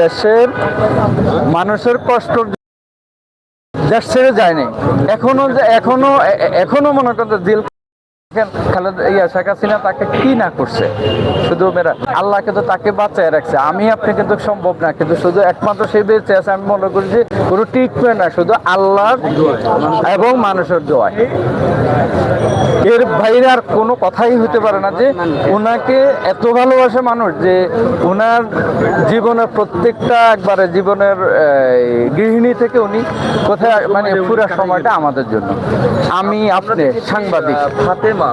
দেশের মানুষের কষ্ট দেশ ছেড়ে যায়নি। এখনও এখনও এখনও মনে করতে দিল খালেদা, ইয়া শেখ হাসিনা তাকে কি না করছে? শুধু মেরা আল্লাহ কিন্তু তাকে বাঁচায় রাখছে। আমি আপনি কিন্তু সম্ভব না, কিন্তু শুধু একমাত্র বেঁচে আছে, আমি মনে করি যে কোনো ট্রিটমেন্ট না, শুধু আল্লাহর এবং মানুষের দোয়ায়। এর বাইরে আর কোনো কথাই হতে পারে না যে ওনাকে এত ভালোবাসে মানুষ যে ওনার জীবনের প্রত্যেকটা একবারে জীবনের গৃহিণী থেকে উনি কোথায় মানে পুরো সময়টা আমাদের জন্য। আমি আপনি সাংবাদিক। ফাতেমা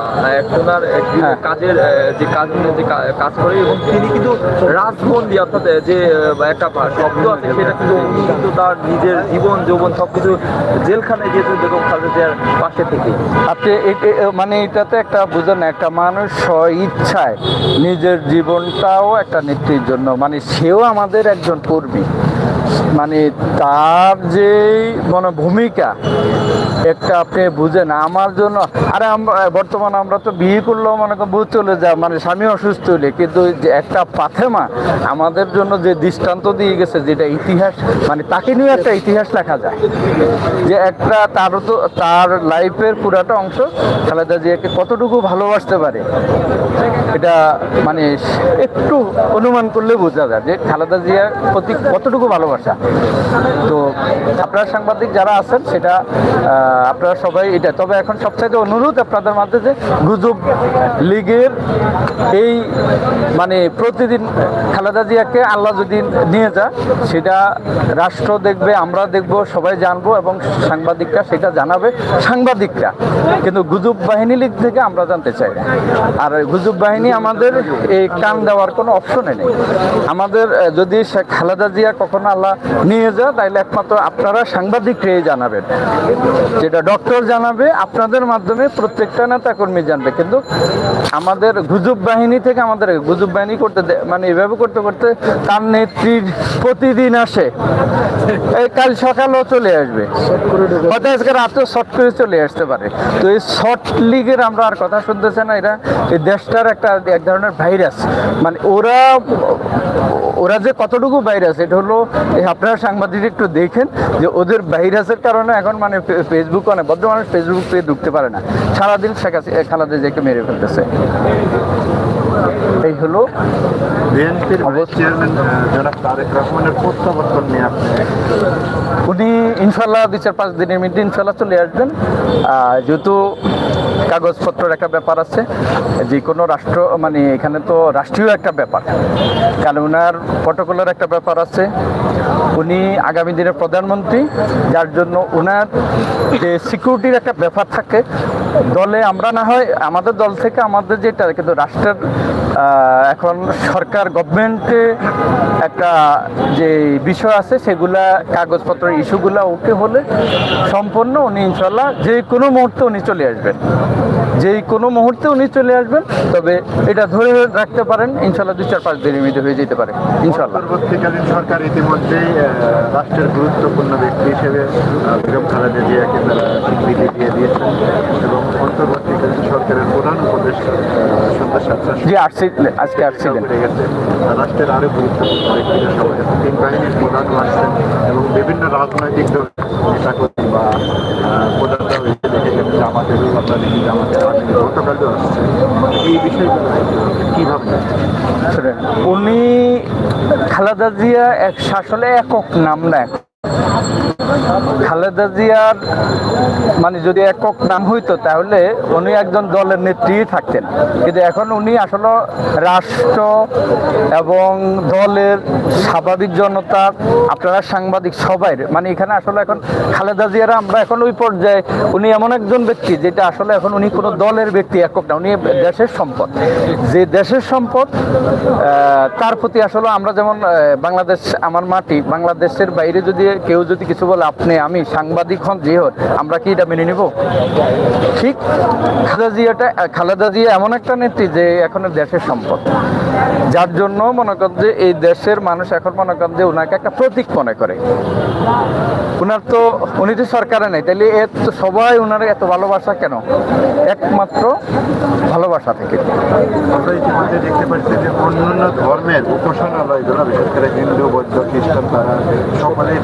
ওনার একটি হ্যাঁ। কাজের যে কাজ যে কাজ করে এবং তিনি কিন্তু রাজবন্দি অর্থাৎ যে একটা শব্দ আছে সেটা কিন্তু কিন্তু তার নিজের জীবন যৌবন জেলখানায় যেহেতু বেগম খালেদা পাশে থেকে আপনি মানে এটাতে একটা বুঝেন না, একটা মানুষ ইচ্ছায় নিজের জীবনটাও একটা নেত্রীর জন্য মানে সেও আমাদের একজন কর্মী মানে তার যে মানে ভূমিকা একটা আপনি বুঝেন, আমার জন্য, আরে আমরা, বর্তমানে আমরা তো বিয়ে করলেও মনে করেন বুঝ চলে যা মানে স্বামী অসুস্থ হলে, কিন্তু একটা পাথেমা আমাদের জন্য যে দৃষ্টান্ত দিয়ে গেছে, যেটা ইতিহাস মানে তাকে নিয়ে একটা ইতিহাস লেখা যায়। যে একটা তার তো, তার লাইফের পুরাটা অংশ খালেদা জিয়াকে কতটুকু ভালোবাসতে পারে, এটা মানে একটু অনুমান করলে বোঝা যায় যে খালেদা জিয়ার প্রতি কতটুকু ভালোবাসা। তো আপনারা সাংবাদিক যারা আছেন, সেটা আপনারা সবাই এটা, তবে এখন সবচাইতে অনুরোধ আপনাদের মাঝে যে গুজব লীগের এই মানে প্রতিদিন খালেদা জিয়াকে আল্লাহ যদি নিয়ে যা সেটা রাষ্ট্র দেখবে, আমরা দেখব, সবাই জানব এবং সাংবাদিকরা সেটা জানাবে, সাংবাদিকরা। কিন্তু গুজব বাহিনী লীগ থেকে আমরা জানতে চাই। আর গুজব বাহিনী আমাদের এই কান দেওয়ার কোনো অপশনে নেই। আমাদের যদি খালেদা জিয়া কখনো আল্লাহ নিয়ে যায় তাইলে একমাত্র আপনারা সাংবাদিকরাই জানাবেন। যেটা ডক্টর জানাবে, আপনাদের মাধ্যমে প্রত্যেকটা নেতা কর্মী জানবে। কিন্তু আমাদের গুজব বাহিনী থেকে আমাদের গুজব বাহিনী করতে মানে এভাবে করতে করতে তার নেত্রীর প্রতিদিন আসে। এই কাল সকালেও চলে আসবে। হয়তো আজকে রাতেও শর্ট করে চলে আসতে পারে। তো এই শর্ট লিগের আমরা আর কথা শুনতেছে না, এরা এই দেশটার একটা এক ধরনের ভাইরাস। মানে ওরা ওরা যে কতটুকু ভাইরাস এটা হলো আপনারা সাংবাদিক একটু দেখেন যে ওদের ভাইরাসের কারণে এখন মানে ফেসবুক অনেক ভদ্র মানুষ ফেসবুক পেয়ে ঢুকতে পারে না। সারাদিন শেখ খালাদা জিয়াকে মেরে ফেলতেছে। এই হলো উনি ইনশাল্লাহ দুই চার পাঁচ দিনের মধ্যে ইনশাল্লাহ চলে আসবেন। যেহেতু কাগজপত্রের একটা ব্যাপার আছে। যে কোনো রাষ্ট্র মানে এখানে তো রাষ্ট্রীয় একটা ব্যাপার। কারণ ওনার প্রটোকলের একটা ব্যাপার আছে। উনি আগামী দিনের প্রধানমন্ত্রী, যার জন্য ওনার যে সিকিউরিটির একটা ব্যাপার থাকে, দলে আমরা না হয়, আমাদের দল থেকে আমাদের যেটা, কিন্তু রাষ্ট্রের এখন সরকার গভর্নমেন্টে একটা যে বিষয় আছে, সেগুলা, কাগজপত্র ইস্যুগুলা ওকে হলে সম্পূর্ণ উনি ইনশাল্লাহ যে কোনো মুহূর্তে উনি চলে আসবেন। যেই কোনো মুহূর্তে উনি চলে আসবেন, তবে এটা ধরে রাখতে পারেন ইনশাল্লাহ দুই চার পাঁচ দিনের মধ্যে হয়ে যেতে পারে ইনশাল্লাহ পরবর্তীকালীন সরকার ইতিমধ্যেই রাষ্ট্রের গুরুত্বপূর্ণ ব্যক্তি হিসেবে বেগম খালেদা জিয়াকে তারা স্বীকৃতি দিয়ে দিয়েছেন এবং অন্তর্বর্তীকালীন সরকারের প্রধান উপদেষ্টা আহ, সন্ধ্যা সাতটার জি আসছি আজকে আসছিলেন রাষ্ট্রের আরও গুরুত্বপূর্ণ সবাই। তিন বাহিনীর প্রধানও আসছেন এবং বিভিন্ন রাজনৈতিক দল নেতাকর্মী বা আহ, প্রধানরা হয়েছে দেখে গেছে জামাতের আমরা দেখি জামাতের আমির গতকালও আসছে এই বিষয়গুলো কী ভাবছেন শুনেন, উনি খালেদা জিয়া এক শাসনে একক নাম না খালেদা জিয়ার মানে যদি একক নাম হইতো, তাহলে উনি একজন দলের নেত্রী থাকতেন। কিন্তু এখন উনি আসলে রাষ্ট্র এবং দলের স্বাভাবিক জনতা, আপনারা সাংবাদিক সবাই মানে এখানে আসলে এখন খালেদা জিয়ারা, আমরা এখন ওই পর্যায়ে, উনি এমন একজন ব্যক্তি যেটা আসলে এখন উনি কোনো দলের ব্যক্তি, একক না, উনি দেশের সম্পদ। যে দেশের সম্পদ তার প্রতি আসলে আমরা যেমন বাংলাদেশ, আমার মাটি, বাংলাদেশের বাইরে যদি কেউ যদি কিছু বলে আপনি, আমি সাংবাদিক হন যে হন আমরা কি এটা মেনে নিব? ঠিক, খালেদা জিয়াটা খালেদা জিয়া এমন একটা নেত্রী যে এখন দেশের সম্পদ। যার জন্য মনে করেন যে এই দেশের মানুষ এখন মনে করেন যে ওনাকে একটা প্রতীক মনে করে। ওনার তো, উনি তো সরকারে নেই তাহলে এর তো সবাই ওনার এত ভালোবাসা কেন? একমাত্র ভালোবাসা থেকে। আমরা ইতিমধ্যে দেখতে পাচ্ছি যে অন্যান্য ধর্মের উপাসনালয়গুলো, বিশেষ করে হিন্দু, বৌদ্ধ, খ্রিস্টান, তারা সকলেই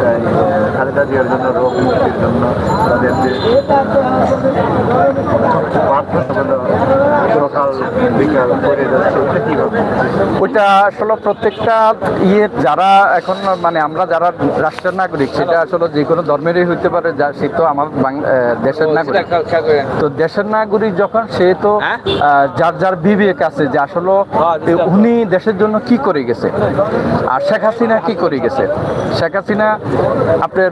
খালেদা জিয়ার জন্য রোগ মুক্তির জন্য তাদের যে সকাল বিকাল করে যাচ্ছে কীভাবে ওইটা আসলে প্রত্যেকটা ইয়ে যারা এখন মানে আমরা যারা রাষ্ট্রের নাগরিক সেটা আসলে যে কোনো ধর্মেরই হইতে পারে যা সে তো আমার দেশের নাগরিক। তো দেশের নাগরিক যখন সে তো হ্যাঁ? যার যার বিবেক আছে যে আসলে উনি দেশের জন্য কি করে গেছে? আর শেখ হাসিনা কি করে গেছে? শেখ হাসিনা আপনার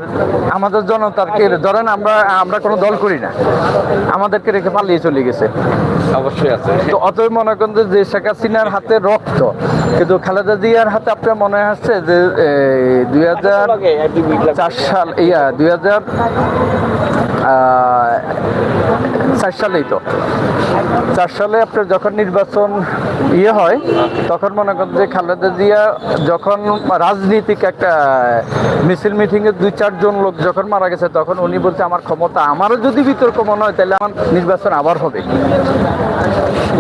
আমাদের জনতাকে ধরেন আমরা আমরা কোনো দল করি না আমাদেরকে রেখে পালিয়ে চলে গেছে। অবশ্যই আছে। তো অতএব মনে করেন যে- শেখ হাসিনার হাতে রক্ত কিন্তু খালেদা জিয়ার হাতে আপনার মনে আসছে যে দুই হাজার চার সাল ইয়া দুই হাজার চার সালেই তো। চার সালে আপনার যখন নির্বাচন ইয়ে হয় তখন মনে করেন যে খালেদা জিয়া যখন রাজনীতিক একটা মিছিল মিটিংয়ে দুই চারজন লোক যখন মারা গেছে তখন উনি বলছে আমার ক্ষমতা আমারও যদি বিতর্ক মনে হয় তাহলে আমার নির্বাচন আবার হবে।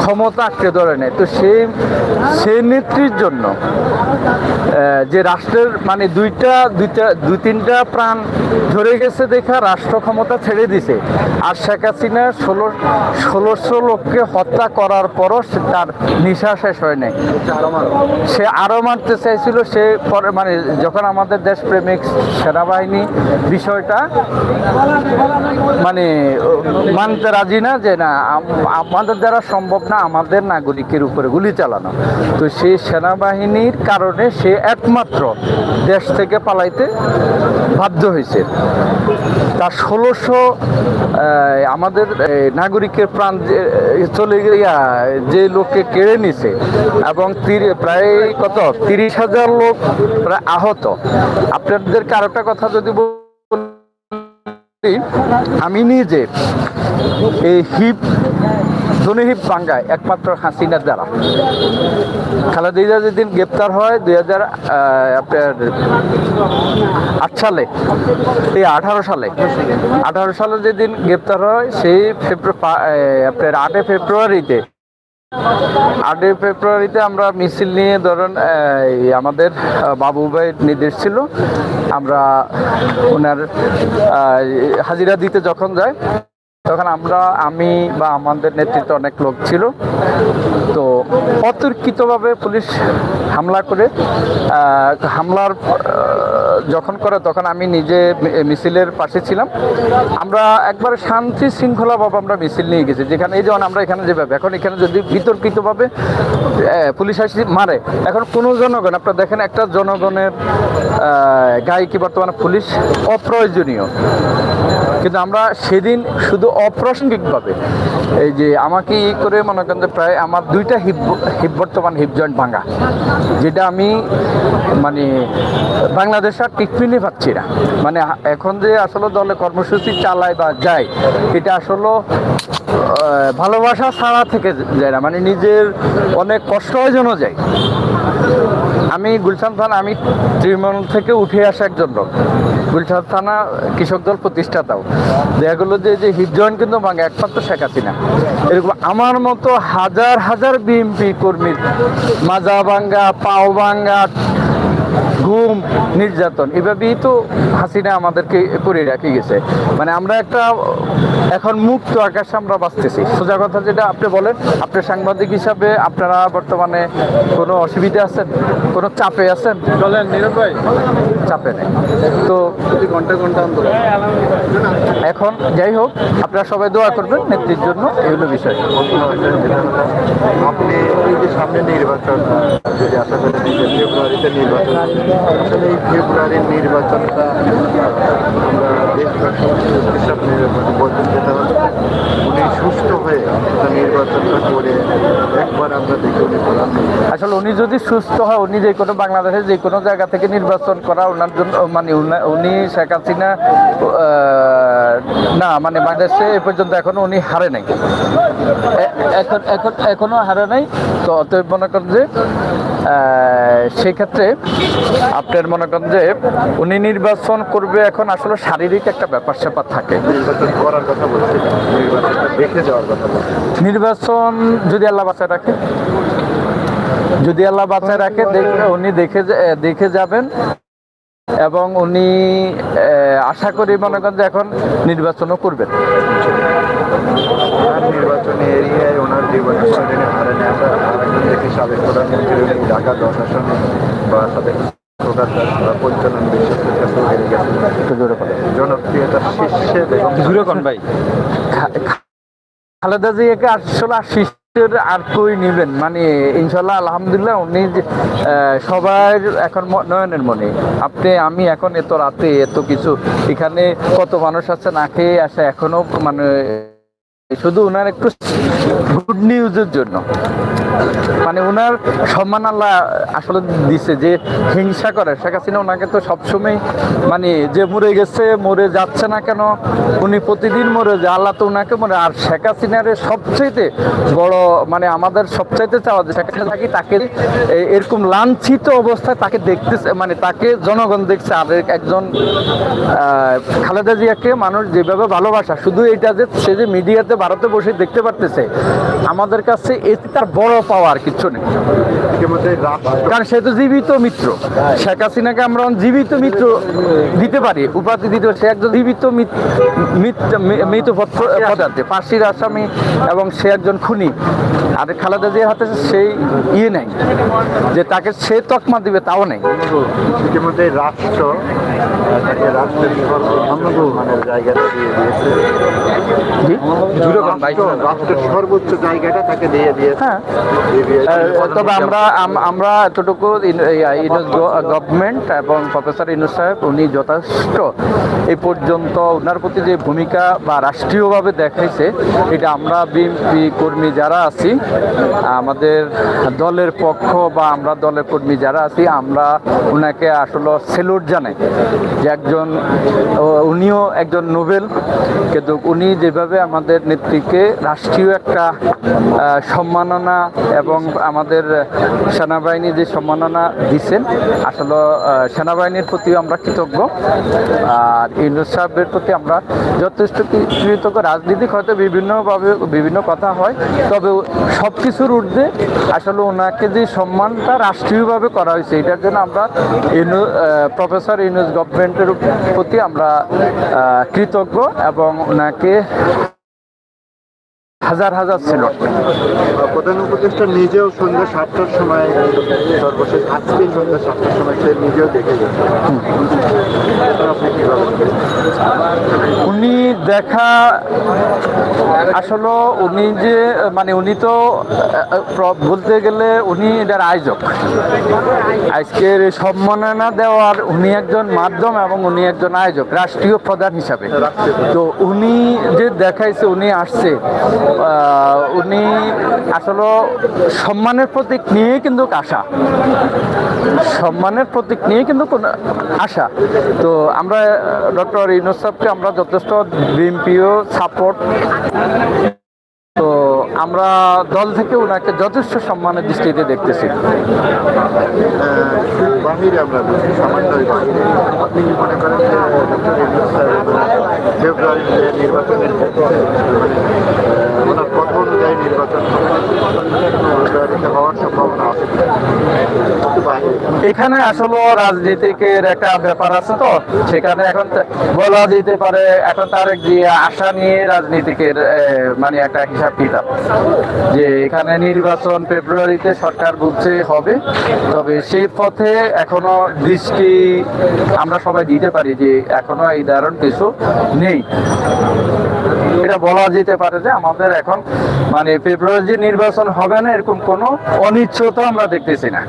ক্ষমতা আঁকড়ে ধরে নেয়। তো সেই সেই নেত্রীর জন্য যে রাষ্ট্রের মানে দুইটা দুইটা, দুই তিনটা প্রাণ ধরে গেছে দেখা রাষ্ট্র ক্ষমতা ছেড়ে দিছে। আর শেখ হাসিনা ষোলো ষোলোশো লোককে হত্যা করার পরও তার নিশা শেষ হয় নাই। সে আরও মারতে চাইছিল, সে পরে মানে যখন আমাদের দেশপ্রেমিক সেনাবাহিনী বিষয়টা মানে মানতে রাজি না যে না আমাদের দ্বারা সম্ভব না আমাদের নাগরিকের উপরে গুলি চালানো। তো সেই সেনাবাহিনীর কারণে সে একমাত্র দেশ থেকে পালাইতে বাধ্য হয়েছে। তার ষোলোশো আমাদের নাগরিকের প্রাণ চলে গিয়া যে লোককে কেড়ে নিছে এবং প্রায় কত? তিরিশ হাজার লোক প্রায় আহত। আপনাদের কারোটা কথা যদি আমি নিজে এই হিপ ধনী হিপ বাঙ্গায় একমাত্র হাসিনার দ্বারা। খালেদা যেদিন গ্রেপ্তার হয় দুই হাজার আপনার আট সালে, এই আঠারো সালে আঠারো সালে যেদিন গ্রেপ্তার হয়, সেই ফেব্রুয়ারি আপনার আটই ফেব্রুয়ারিতে আটই ফেব্রুয়ারিতে আমরা মিছিল নিয়ে ধরেন আমাদের বাবু ভাইয়ের নির্দেশ ছিল, আমরা ওনার হাজিরা দিতে যখন যাই তখন আমরা, আমি বা আমাদের নেতৃত্বে অনেক লোক ছিল। তো অতর্কিতভাবে পুলিশ হামলা করে হামলার যখন করে তখন আমি নিজে মিছিলের পাশে ছিলাম। আমরা একবার শান্তি শৃঙ্খলাভাবে আমরা মিছিল নিয়ে গেছি। যেখানে এই যেমন আমরা এখানে যেভাবে, এখন এখানে যদি বিতর্কিতভাবে পুলিশ আসি, মারে। এখন কোনো জনগণ, আপনারা দেখেন একটা জনগণের গায়ে কি বর্তমানে পুলিশ অপ্রয়োজনীয়। কিন্তু আমরা সেদিন শুধু অপ্রাসঙ্গিকভাবে এই যে আমাকে ই করে মনে করেন যে প্রায় আমার দুইটা হিপ হিপ বর্তমান হিপ জয়েন্ট ভাঙা, যেটা আমি মানে বাংলাদেশ আর টিকফিনি পাচ্ছি না। মানে এখন যে আসলে দলে কর্মসূচি চালায় বা যায়, এটা আসলে ভালোবাসা ছাড়া থেকে যায় না মানে নিজের অনেক কষ্ট হয় যেন যায়। আমি গুলশান খান আমি তৃণমূল থেকে উঠে আসা একজন লোক। গুলশান থানা কৃষক দল প্রতিষ্ঠাতাও দেখা গেলো যে যে হিপ জয়েন্ট কিন্তু ভাঙে, একমাত্র শেখ হাসিনা। এরকম আমার মতো হাজার হাজার বিএমপি কর্মীর মাজা ভাঙ্গা, পাও ভাঙ্গা ঘুম নির্যাতন এভাবেই তো হাসিনা আমাদেরকে করে রাখি গেছে। মানে আমরা একটা এখন মুক্ত আকাশে আমরা বাঁচতেছি। সোজা কথা যেটা আপনি বলেন আপনি সাংবাদিক হিসাবে আপনারা বর্তমানে কোনো অসুবিধা আছেন? কোনো চাপে আছেন? চলেন নীরব ভাই। চাপে নেই। তো প্রতি ঘণ্টা ঘণ্টা আন্দোলন। এখন যাই হোক আপনারা সবাই দোয়া করবেন নেত্রীর জন্য এগুলো বিষয়। আপনি এই যে সামনে নির্বাচন যদি আশা করি ফেব্রুয়ারিতে নির্বাচন আসলে এই ফেব্রুয়ারির নির্বাচনটা আমরা দেশবাসী হিসাবে উনি সুস্থ হয়ে নির্বাচনটা করে একবার আমরা দেখে উনি প্রধানমন্ত্রী আসলে উনি যদি সুস্থ হয়, উনি যে কোনো বাংলাদেশের যে কোনো জায়গা থেকে নির্বাচন করা ওনার জন্য মানে উনি শেখ হাসিনা না মানে বাংলাদেশে এ পর্যন্ত এখনও উনি হারে নাই। এখন এখন এখনও হারে নাই। তো অতএব মনে করেন যে সেক্ষেত্রে আপনার মনে করেন যে উনি নির্বাচন করবে এখন আসলে শারীরিক একটা ব্যাপার স্যাপার থাকে। নির্বাচন করার কথা বলছি দেখে যাওয়ার কথা নির্বাচন যদি আল্লাহ বাঁচায় রাখে যদি আল্লাহ বাঁচায় রাখে উনি দেখে দেখে যাবেন এবং উনি আশা করি মনে করেন যে এখন নির্বাচনও করবেন। নির্বাচনী এরিয়ায় ওনার জীবনে কোনোদিনই হারেনি আমরা আরেকজন দেখি সাবেক প্রধানমন্ত্রী ঢাকা আসন বা সাবেক পরিচালন বিশ্বসের কাছে হেরে গেছেন। জনপ্রিয়তার শীর্ষে ভাই। খালেদা জিয়াকে আসলে আর শিষ্যের আর কই নিবেন? মানে ইনশাল্লাহ আলহামদুলিল্লাহ উনি যে, আহ, সবার এখন নয়নের মনে। আপনি আমি এখন এত রাতে এত কিছু এখানে কত মানুষ আছে না খেয়ে আসে এখনও মানে শুধু ওনার একটু গুড নিউজের জন্য। মানে ওনার সম্মান আল্লাহ আসলে দিছে, যে হিংসা করে। শেখ হাসিনা ওনাকে তো সবসময় মানে যে মরে গেছে, মরে যাচ্ছে না কেন? উনি প্রতিদিন মরে যায়, আল্লাহ তো ওনাকে মরে আর শেখ হাসিনার সবচাইতে বড় মানে আমাদের সবচাইতে চাওয়া যে শেখ হাসিনা থাকি, তাকে এরকম লাঞ্ছিত অবস্থায় তাকে দেখতেছে মানে তাকে জনগণ দেখছে। আর একজন খালেদা জিয়াকে মানুষ যেভাবে ভালোবাসা, শুধু এটা যে সে যে মিডিয়াতে ভারতে বসে দেখতে পারতেছে, আমাদের কাছে এতে তার বড় পাওয়ার কিছু নেই। কারণ সে তো জীবিত মিত্র। শেখ হাসিনাকে আমরা জীবিত মিত্র দিতে পারি উপাধি দিতে সে একজন জীবিত মিত- পদার্থে। ফাঁসির আসামি এবং সে একজন খুনি। আর খালেদা জিয়ার হাতে সেই ইয়ে নেই যে তাকে সে তকমা দিবে তাও নেই। ইতিমধ্যে রাষ্ট্র তাকে রাষ্ট্রের সর্বোচ্চ জায়গাটা দিয়ে দিয়েছে। রাষ্ট্রের সর্বোচ্চ জায়গাটা তাকে দিয়ে দিয়েছে। হ্যাঁ। তবে আমরা আমরা এতটুকু ইন- এই, আহ, গভর্নমেন্ট এবং প্রফেসর ইনুস সাহেব উনি যথেষ্ট এই পর্যন্ত ওনার প্রতি যে ভূমিকা বা রাষ্ট্রীয়ভাবে দেখাইছে এটা আমরা বিএনপি কর্মী যারা আছি আমাদের দলের পক্ষ বা আমরা দলের কর্মী যারা আছি আমরা ওনাকে আসলে সেলুট জানাই যে একজন উনিও একজন নোবেল কিন্তু উনি যেভাবে আমাদের নেত্রীকে রাষ্ট্রীয় একটা সম্মাননা এবং আমাদের সেনাবাহিনী যে সম্মাননা দিচ্ছেন, আসলে সেনাবাহিনীর প্রতি আমরা কৃতজ্ঞ। আর ইউনুস সাহেবের প্রতি আমরা যথেষ্ট কৃতজ্ঞ। রাজনীতি হয়তো বিভিন্নভাবে, বিভিন্ন কথা হয়, তবে সব কিছুর ঊর্ধ্বে আসলে ওনাকে যে সম্মানটা রাষ্ট্রীয়ভাবে করা হয়েছে, এটার জন্য আমরা ইউনু প্রফেসর ইউনুস গভর্নমেন্টের প্রতি আমরা কৃতজ্ঞ এবং ওনাকে হাজার হাজার ছিল। প্রধান উপদেষ্টা নিজেও সন্ধ্যা সাতটার সময় সর্বশেষ আজকে সন্ধ্যা সাতটার সময় সে নিজেও দেখে? উনি দেখা আসলে উনি যে মানে উনি তো বলতে গেলে উনি এটার আয়োজক। আজকের সম্মাননা দেওয়ার উনি একজন মাধ্যম এবং উনি একজন আয়োজক রাষ্ট্রীয় প্রধান হিসাবে। তো উনি যে দেখাইছে উনি আসছে উনি আসলে সম্মানের প্রতীক নিয়ে কিন্তু আসা সম্মানের প্রতীক নিয়ে কিন্তু কোন আশা। তো আমরা, ডক্টর ইউনুস সাহেবকে আমরা যথেষ্ট বিএনপিও সাপোর্ট। তো আমরা দল থেকে ওনাকে যথেষ্ট সম্মানের দৃষ্টিতে দেখতেছি। মনে করেন মানে আহ, ওনার কথা অনুযায়ী নির্বাচন হবে? ফেব্রুয়ারিতে হওয়ার সম্ভাবনা আছে কিনা? একটু বাহিরে এখানে আসলে রাজনীতিকের একটা ব্যাপার আছে তো, সেখানে এখন বলা যেতে পারে এখন তার যে আশা নিয়ে রাজনীতিকের মানে একটা হিসাব কিতাব। যে এখানে নির্বাচন ফেব্রুয়ারিতে সরকার বুঝছে হবে, তবে সেই পথে এখনও দৃষ্টি আমরা সবাই দিতে পারি যে এখনও এই ধরনের কিছু নেই। এটা বলা যেতে পারে যে আমাদের এখন মানে ফেব্রুয়ারি নির্বাচন হবে না, এরকম কোনো অনিশ্চয়তা আমরা দেখতেছি না।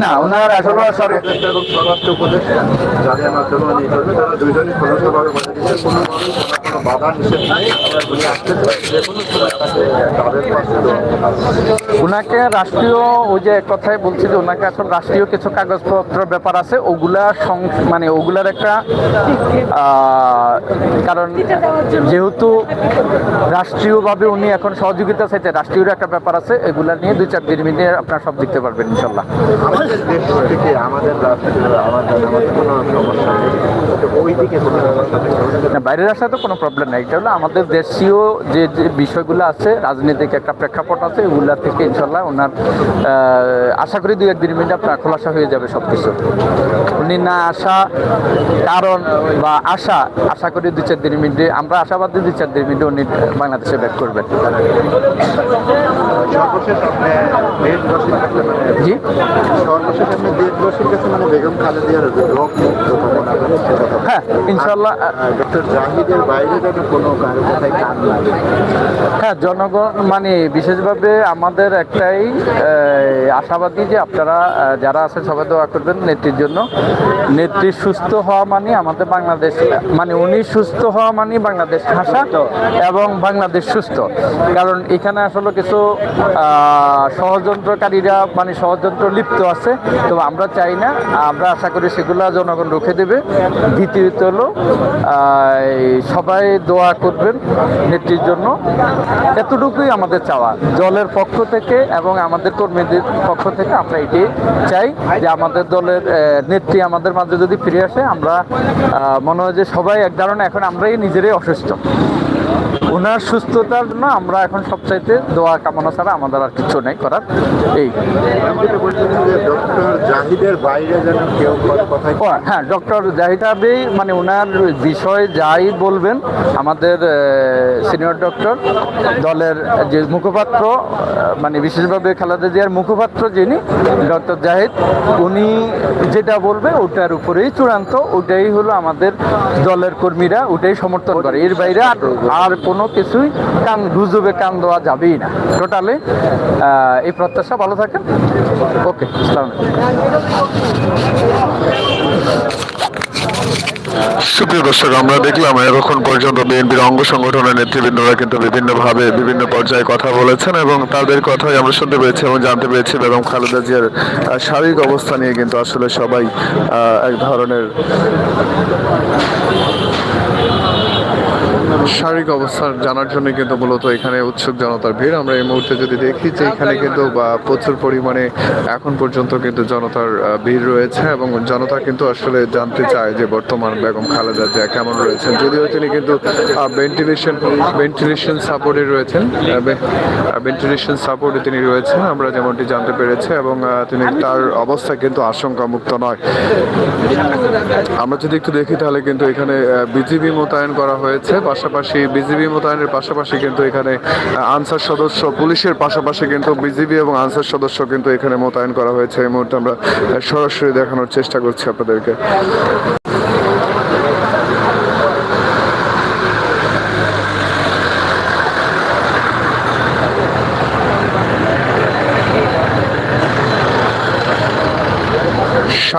না ওনার আসলে স্বরাষ্ট্র উপদেষ্টা যাদের মাধ্যমে উনি করবে তারা দুইজনই খরচ কোনো কোনো বাধা নিষেধ নাই। উনি আসতে যে কোনো সময় তাকে তাদের পাশে ওনাকে রাষ্ট্রীয় ওই যে কথাই বলছি যে ওনাকে আসলে রাষ্ট্রীয় কিছু কাগজপত্র ব্যাপার আছে। ওগুলা সং- মানে ওগুলার একটা কারণ যেহেতু রাষ্ট্রীয়ভাবে উনি এখন সহযোগিতা চাইছে রাষ্ট্রীয় একটা ব্যাপার আছে এগুলা নিয়ে দুই চার দিন মিনিটে আপনারা সব দেখতে পারবেন ইনশাল্লাহ আমাদের দেশ থেকে আমাদের রাষ্ট্র আমাদের আমাদের কোনো সমস্যা নেই। তো ওই দিকে কোনো সমস্যা নেই। না বাইরের আসাতে কোনো প্রবলেম নেই। এটা হলো আমাদের দেশীয় যে যে বিষয়গুলো আছে রাজনৈতিক একটা প্রেক্ষাপট আছে এগুলা থেকে ইনশাল্লাহ ওনার আশা করি দুই একদিন মিনিটে আপনার খোলাসা হয়ে যাবে সব কিছু উনি না আসা কারণ বা আশা আশা করি দুই চার দিন মিনিটে আমরা আশাবাদী দুই চার দিন মিনিটে উনি বাংলাদেশে ব্যাক করবেন। জি। মানে। হ্যাঁ ইনশাল্লাহ ডক্টর জাহিদের যেন কোনো কারও কথায় কান লাগে। হ্যাঁ জনগণ মানে বিশেষভাবে আমাদের একটাই আশাবাদী যে আপনারা যারা আছেন সবাই দোয়া করবেন নেত্রীর জন্য। নেত্রী সুস্থ হওয়া মানে আমাদের বাংলাদেশ মানে উনি সুস্থ হওয়া মানে বাংলাদেশ হাসা এবং বাংলাদেশ সুস্থ। কারণ এখানে আসলে কিছু ষড়যন্ত্রকারীরা মানে ষড়যন্ত্র লিপ্ত আছে। তো আমরা চাই না আমরা আশা করি সেগুলো জনগণ রুখে দেবে। দ্বিতীয়ত হলো এই সবাই দোয়া করবেন নেত্রীর জন্য। এতটুকুই আমাদের চাওয়া। দলের পক্ষ থেকে এবং আমাদের কর্মীদের পক্ষ থেকে আমরা এটি চাই যে আমাদের দলের নেত্রী আমাদের মাঝে যদি ফিরে আসে, আমরা মনে হয় যে সবাই এক ধরনের এখন আমরাই নিজেরাই অসুস্থ। ওনার সুস্থতার জন্য আমরা এখন সবচাইতে দোয়া কামনা ছাড়া আমাদের আর কিছু নেই করার। এই। হ্যাঁ ডক্টর জাহিদ আবি মানে ওনার বিষয় যাই বলবেন আমাদের সিনিয়র ডক্টর দলের যে মুখপাত্র মানে বিশেষভাবে খালেদা জিয়ার মুখপাত্র যিনি ডক্টর জাহিদ উনি যেটা বলবে ওটার উপরেই চূড়ান্ত ওটাই হলো আমাদের দলের কর্মীরা ওটাই সমর্থন করে। এর বাইরে আর- আর কোনো কিছুই কান গুজবে কান দেওয়া যাবেই না টোটালি এই প্রত্যাশা, ভালো থাকেন ওকে। সুপ্রিয় দর্শক, আমরা দেখলাম এখন পর্যন্ত বিএনপির অঙ্গ সংগঠনের নেতৃবৃন্দরা কিন্তু বিভিন্নভাবে বিভিন্ন পর্যায়ে কথা বলেছেন এবং তাদের কথাই আমরা শুনতে পেরেছি এবং জানতে পেরেছি বেগম খালেদা জিয়ার শারীরিক অবস্থা নিয়ে কিন্তু আসলে সবাই এক ধরনের শারীরিক অবস্থা জানার জন্য কিন্তু মূলত এখানে উৎসুক জনতার ভিড়। আমরা এই মুহূর্তে যদি দেখি যে এখানে কিন্তু প্রচুর পরিমাণে এখন পর্যন্ত কিন্তু জনতার ভিড় রয়েছে এবং জনতা কিন্তু আসলে জানতে চায় যে বর্তমান বেগম খালেদা জিয়া কেমন রয়েছেন। যদিও তিনি কিন্তু ভেন্টিলেশন ভেন্টিলেশন সাপোর্টে রয়েছেন ভেন্টিলেশন সাপোর্টে তিনি রয়েছেন, আমরা যেমনটি জানতে পেরেছি এবং তিনি তার অবস্থা কিন্তু আশঙ্কা মুক্ত নয়। আমরা যদি একটু দেখি তাহলে কিন্তু এখানে বিজিবি মোতায়েন করা হয়েছে। পাশাপাশি বিজিবি মোতায়েনের পাশাপাশি কিন্তু এখানে আনসার সদস্য, পুলিশের পাশাপাশি কিন্তু বিজিবি এবং আনসার সদস্য কিন্তু এখানে মোতায়েন করা হয়েছে। এই মুহূর্তে আমরা সরাসরি দেখানোর চেষ্টা করছি আপনাদেরকে।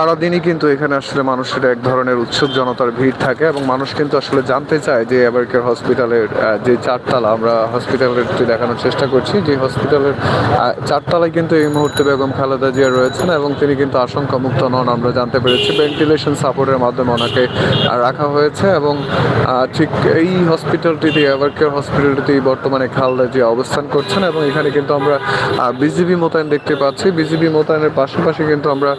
সারাদিনই কিন্তু এখানে আসলে মানুষের এক ধরনের উৎসুক জনতার ভিড় থাকে এবং মানুষ কিন্তু আসলে জানতে চায় যে এবারকার হসপিটালের যে চারতলা, আমরা হসপিটালের দেখানোর চেষ্টা করছি, যে হসপিটালের চারতলায় কিন্তু এই মুহূর্তে বেগম খালেদা জিয়া রয়েছেন এবং তিনি কিন্তু আশঙ্কা মুক্ত নন, আমরা জানতে পেরেছি। ভেন্টিলেশন সাপোর্টের মাধ্যমে ওনাকে রাখা হয়েছে এবং ঠিক এই হসপিটালটিতে এবারকার হসপিটালটিতেই বর্তমানে খালেদা জিয়া অবস্থান করছেন এবং এখানে কিন্তু আমরা বিজিবি মোতায়েন দেখতে পাচ্ছি। বিজিবি মোতায়েনের পাশাপাশি কিন্তু আমরা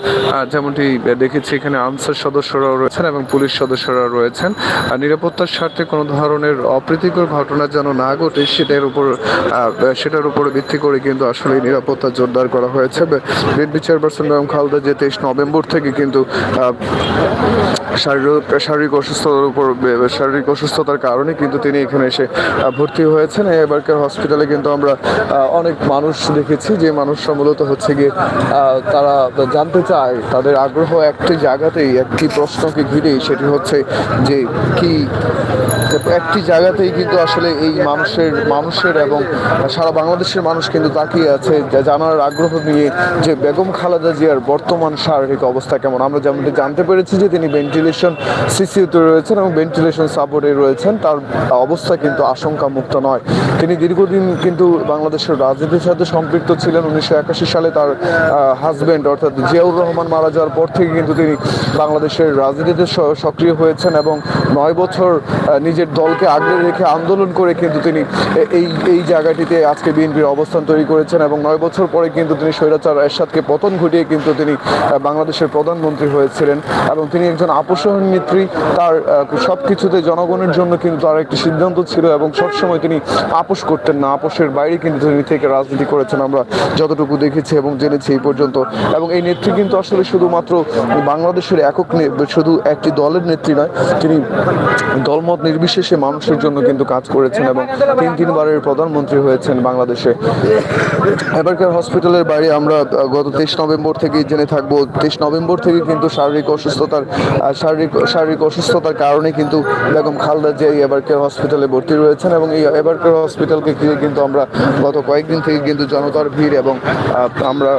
যেমনটি দেখেছি এখানে আনসার সদস্যরাও রয়েছেন এবং পুলিশ সদস্যরা রয়েছেন। আর নিরাপত্তার স্বার্থে কোনো ধরনের অপ্রীতিকর ঘটনা যেন না ঘটে, সেটার উপর সেটার উপর ভিত্তি করে কিন্তু আসলে নিরাপত্তা জোরদার করা হয়েছে। বিএনপি চেয়ারপারসন বেগম খালেদা যে তেইশ নভেম্বর থেকে কিন্তু শারীরিক শারীরিক অসুস্থতার উপর শারীরিক অসুস্থতার কারণে কিন্তু তিনি এখানে এসে ভর্তি হয়েছেন। এবারকার হসপিটালে কিন্তু আমরা অনেক মানুষ দেখেছি, যে মানুষরা মূলত হচ্ছে গিয়ে তারা জানতে চায়, তাদের আগ্রহ একটি জায়গাতেই একটি প্রশ্নকে ঘিরেই সেটি হচ্ছে যে কি একটি জায়গাতেই কিন্তু আসলে এই মানুষের মানুষের এবং সারা বাংলাদেশের মানুষ কিন্তু তাকিয়ে আছে জানার আগ্রহ নিয়ে যে বেগম খালেদা জিয়ার বর্তমান শারীরিক অবস্থা কেমন। আমরা যেমনটি জানতে পেরেছি যে তিনি ভেন্টিলেশন সিসিউতে রয়েছেন এবং ভেন্টিলেশন সাপোর্টে রয়েছেন তার অবস্থা কিন্তু আশঙ্কা মুক্ত নয়। তিনি দীর্ঘদিন কিন্তু বাংলাদেশের রাজনীতির সাথে সম্পৃক্ত ছিলেন। উনিশশো একাশি সালে তার হাজবেন্ড অর্থাৎ জিয়াউর রহমান মারা যাওয়ার পর থেকে কিন্তু তিনি বাংলাদেশের রাজনীতিতে সক্রিয় হয়েছেন এবং নয় বছর আহ, নিজের দলকে আগলে রেখে আন্দোলন করে কিন্তু তিনি এই এই জায়গাটিতে আজকে বিএনপির অবস্থান তৈরি করেছেন এবং নয় বছর পরে কিন্তু তিনি স্বৈরাচার এরশাদকে পতন ঘটিয়ে কিন্তু তিনি বাংলাদেশের প্রধানমন্ত্রী হয়েছিলেন এবং তিনি একজন আপোষহীন নেত্রী। তার সব কিছুতে জনগণের জন্য কিন্তু তার একটি সিদ্ধান্ত ছিল এবং সবসময় তিনি আপোষ করতেন না। আপোষের বাইরে কিন্তু তিনি থেকে রাজনীতি করেছেন আমরা যতটুকু দেখেছি এবং জেনেছি এই পর্যন্ত। এবং এই নেত্রী কিন্তু আসলে শুধুমাত্র বাংলাদেশের একক শুধু একটি দলের নেত্রী নয়, তিনি দলমত নির্বিশেষে মানুষের জন্য কিন্তু কাজ করেছেন এবং তিন তিনবারের প্রধানমন্ত্রী হয়েছেন বাংলাদেশে। এবারকার হসপিটালের বাইরে আমরা গত তেইশ নভেম্বর থেকে জেনে থাকব। তেইশ নভেম্বর থেকে কিন্তু শারীরিক অসুস্থতার শারীরিক শারীরিক অসুস্থতার কারণে কিন্তু বেগম খালদা জিয়া এই এবারকার হসপিটালে ভর্তি রয়েছেন এবং এই এবারকার হসপিটালকে ঘিরে কিন্তু আমরা গত কয়েকদিন থেকে কিন্তু জনতার ভিড় এবং আমরা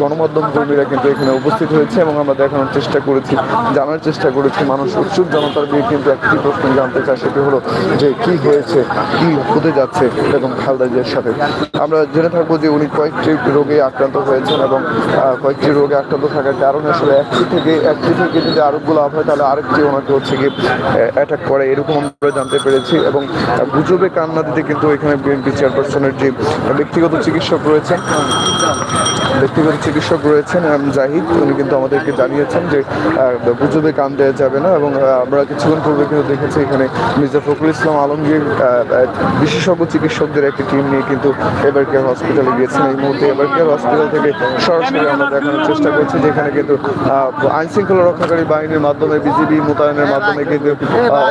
গণমাধ্যম কর্মীরা কিন্তু এখানে উপস্থিত হয়েছে এবং আমরা দেখানোর চেষ্টা করেছি, জানার চেষ্টা করেছি মানুষ উৎসুক জনতার ভিড় কিন্তু একটি প্রশ্ন জানতে চায় সেটি হলো যে কি হয়েছে, কি হতে যাচ্ছে বেগম খালদা জিয়ার সাথে। আমরা জেনে থাকব যে উনি কয়েকটি রোগে আক্রান্ত হয়েছেন এবং কয়েকটি রোগে আক্রান্ত থাকার কারণে আসলে একটি থেকে একটি থেকে যদি আরোগ্য লাভ হয় তাহলে আরেকটি ওনাকে হচ্ছে গিয়ে অ্যাটাক করে, এরকম আমরা জানতে পেরেছি এবং গুজবে কান্না দিতে কিন্তু এখানে বিএনপি চেয়ারপারসনের যে ব্যক্তিগত চিকিৎসক রয়েছেন, ব্যক্তিগত চিকিৎসক রয়েছেন জাহিদ, উনি কিন্তু আমাদেরকে জানিয়েছেন যে গুজবে কান দেওয়া যাবে না এবং আমরা কিছুক্ষণ পূর্বে কিন্তু দেখেছি এখানে মির্জা ফখরুল ইসলাম আলমগীর বিশেষজ্ঞ চিকিৎসকদের একটি টিম নিয়ে কিন্তু এবার কেয়ার হসপিটালে গিয়েছেন এই মুহূর্তে এবার কেয়ার হসপিটাল থেকে সরাসরি আমরা দেখানোর চেষ্টা করছি, যেখানে কিন্তু আইন শৃঙ্খলা রক্ষাকারী বাহিনীর মাধ্যমে, বিজিবি মোতায়েনের মাধ্যমে কিন্তু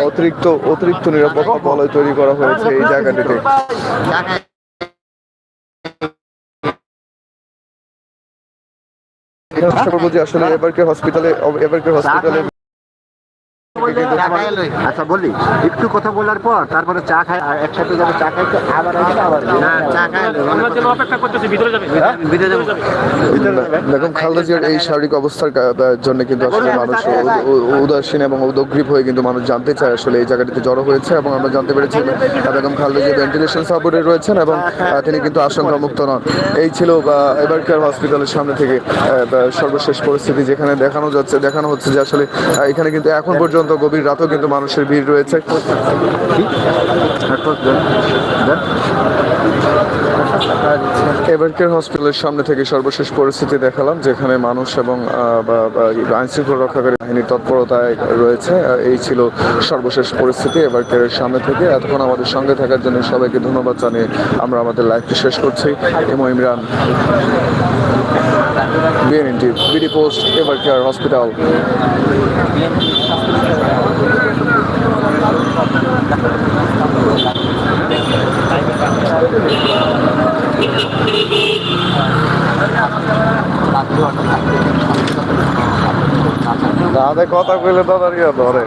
অতিরিক্ত অতিরিক্ত নিরাপত্তা বলয় তৈরি করা হয়েছে এই জায়গাটিতে আসলে হসপিটালে এবারকে হসপিটালে চা খাই এলোই। আচ্ছা বলি একটু কথা বলার পর তারপরে চা খাই একসাথে যাবে চা খাইতে আবার আসবে আবার না চা খাই অপেক্ষা করতেছি ভিতরে যাবে। ভিতরে যাব। বেগম খালেদা জিয়ার এই শারীরিক অবস্থার জন্য কিন্তু আসলে মানুষ উদাসীন এবং উদগ্রীব হয়ে কিন্তু মানুষ জানতে চায় আসলে এই জায়গাটিতে জড়ো হয়েছে এবং আমরা জানতে পেরেছি আহ, বেগম খালেদা জিয়া ভেন্টিলেশন সাপোর্টে রয়েছেন এবং তিনি কিন্তু আশঙ্কা মুক্ত নন। এই ছিল এবারকার হসপিটালের সামনে থেকে আহ, সর্বশেষ পরিস্থিতি যেখানে দেখানো যাচ্ছে দেখানো হচ্ছে যে আসলে এখানে কিন্তু এখন পর্যন্ত গভীর রাতেও কিন্তু মানুষের ভিড় রয়েছে। এবারকের হসপিটালের সামনে থেকে সর্বশেষ পরিস্থিতি দেখালাম যেখানে মানুষ এবং আহ, বা- বা আইন শৃঙ্খলা রক্ষাকারী বাহিনীর তৎপরতায় রয়েছে। এই ছিল সর্বশেষ পরিস্থিতি এবারকের সামনে থেকে। এতক্ষণ আমাদের সঙ্গে থাকার জন্য সবাইকে ধন্যবাদ জানিয়ে আমরা আমাদের লাইফটি শেষ করছি। M Imran. BNT BD post Evercare hospital দাদা কথা কইলে দাদার ইয়া ধরে।